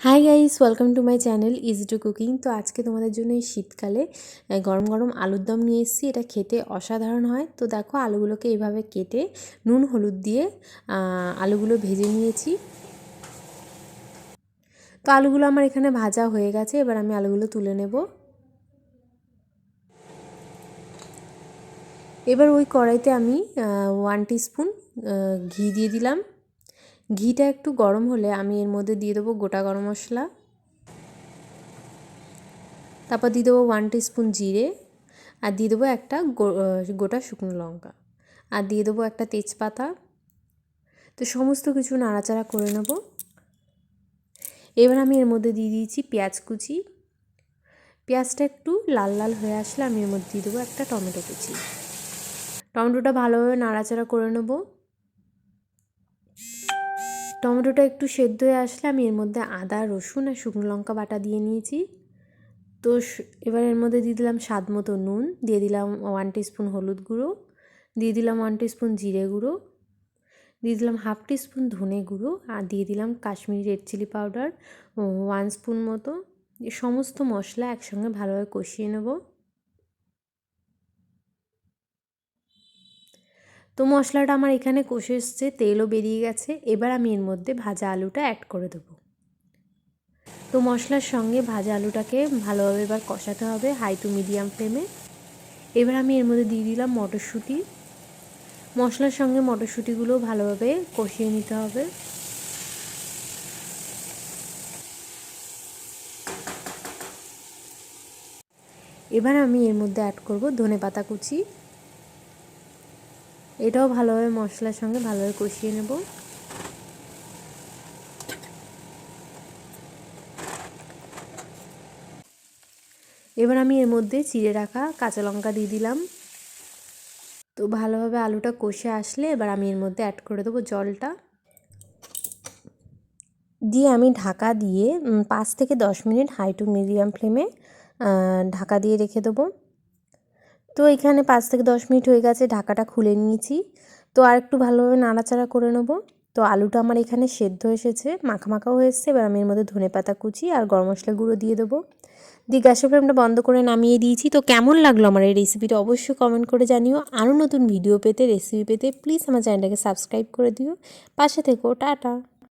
Hi guys welcome to my channel easy to cooking তো আজকে তোমাদের জন্য এই শীতকালে গরম গরম আলুর দম নিয়ে এসেছি। এটা খেতে অসাধারণ হয়। তো দেখো, আলুগুলোকে এইভাবে কেটে নুন, হলুদ দিয়ে আলুগুলো ভেজে নিয়েছি। তো আলুগুলো আমার এখানে ভাজা হয়ে গেছে। এবার আমি আলুগুলো তুলে নেব। এবার ওই কড়াইতে আমি ওয়ান টিস্পুন ঘি দিয়ে দিলাম। ঘিটা একটু গরম হলে আমি এর মধ্যে দিয়ে দেবো গোটা গরম মশলা। তারপর দিয়ে দেবো ওয়ান স্পুন জিরে আর দিয়ে দেবো একটা গোটা শুকনো লঙ্কা। আর দিয়ে দেবো একটা তেজপাতা। তো সমস্ত কিছু নাড়াচাড়া করে নেব। এবার আমি এর মধ্যে দিয়ে দিয়েছি পেঁয়াজ কুচি। পেঁয়াজটা একটু লাল লাল হয়ে আসলে আমি এর মধ্যে দিয়ে দেবো একটা টমেটো কুচি। টমেটোটা ভালোভাবে নাড়াচাড়া করে নেব। টমেটোটা একটু সেদ্ধ হয়ে আসলে আমি এর মধ্যে আদা, রসুন আর শুকনো লঙ্কা বাটা দিয়ে নিয়েছি। তো এবার এর মধ্যে দিয়ে দিলাম স্বাদ মতো নুন, দিয়ে দিলাম ওয়ান স্পুন হলুদ গুঁড়ো, দিয়ে দিলাম ওয়ান স্পুন জিরে গুঁড়ো, দিয়ে দিলাম হাফ স্পুন ধনে গুঁড়ো আর দিয়ে দিলাম Kashmiri red chilli powder one spoon মতো। সমস্ত মশলা একসঙ্গে ভালোভাবে কষিয়ে নেব। তো মশলাটা আমার এখানে কষে এসছে, তেলও বেরিয়ে গেছে। এবার আমি এর মধ্যে ভাজা আলুটা অ্যাড করে দেবো। তো মশলার সঙ্গে ভাজা আলুটাকে ভালোভাবে এবার কষাতে হবে হাই টু মিডিয়াম ফ্লেমে এবার আমি এর মধ্যে দিয়ে দিলাম মটরশুঁটি। মশলার সঙ্গে মটরশুঁটিগুলো ভালোভাবে কষিয়ে নিতে হবে। এবার আমি এর মধ্যে অ্যাড করব ধনে পাতা কুচি। এটাও ভালোভাবে মশলার সঙ্গে ভালোভাবে কষিয়ে নেব। এবার আমি এর মধ্যে চিড়ে রাখা কাঁচা লঙ্কা দিয়ে দিলাম। তো ভালোভাবে আলুটা কষে আসলে এবার আমি এর মধ্যে অ্যাড করে দেবো জলটা। দিয়ে আমি ঢাকা দিয়ে পাঁচ থেকে দশ মিনিট হাই টু মিডিয়াম ফ্লেমে ঢাকা দিয়ে রেখে দেবো। তো এখানে পাঁচ থেকে দশ মিনিট হয়ে গেছে, ঢাকাটা খুলে নিয়েছি। তো আর একটু ভালোভাবে নাড়াচাড়া করে নেব। তো আলুটা আমার এখানে সেদ্ধ এসেছে মাখা মাখাও হয়েছে এবার আমি এর মধ্যে ধনে পাতা কুচি আর গরম মশলা গুঁড়ো দিয়ে দেবো। দিয়ে গ্যাসের ফ্লেমটা বন্ধ করে নামিয়ে দিয়েছি। তো কেমন লাগল আমার এই রেসিপিটা অবশ্যই কমেন্ট করে জানিও। আরও নতুন ভিডিও পেতে রেসিপি পেতে প্লিজ আমার চ্যানেলটাকে সাবস্ক্রাইব করে দিও। পাশে থেকো, টাটা।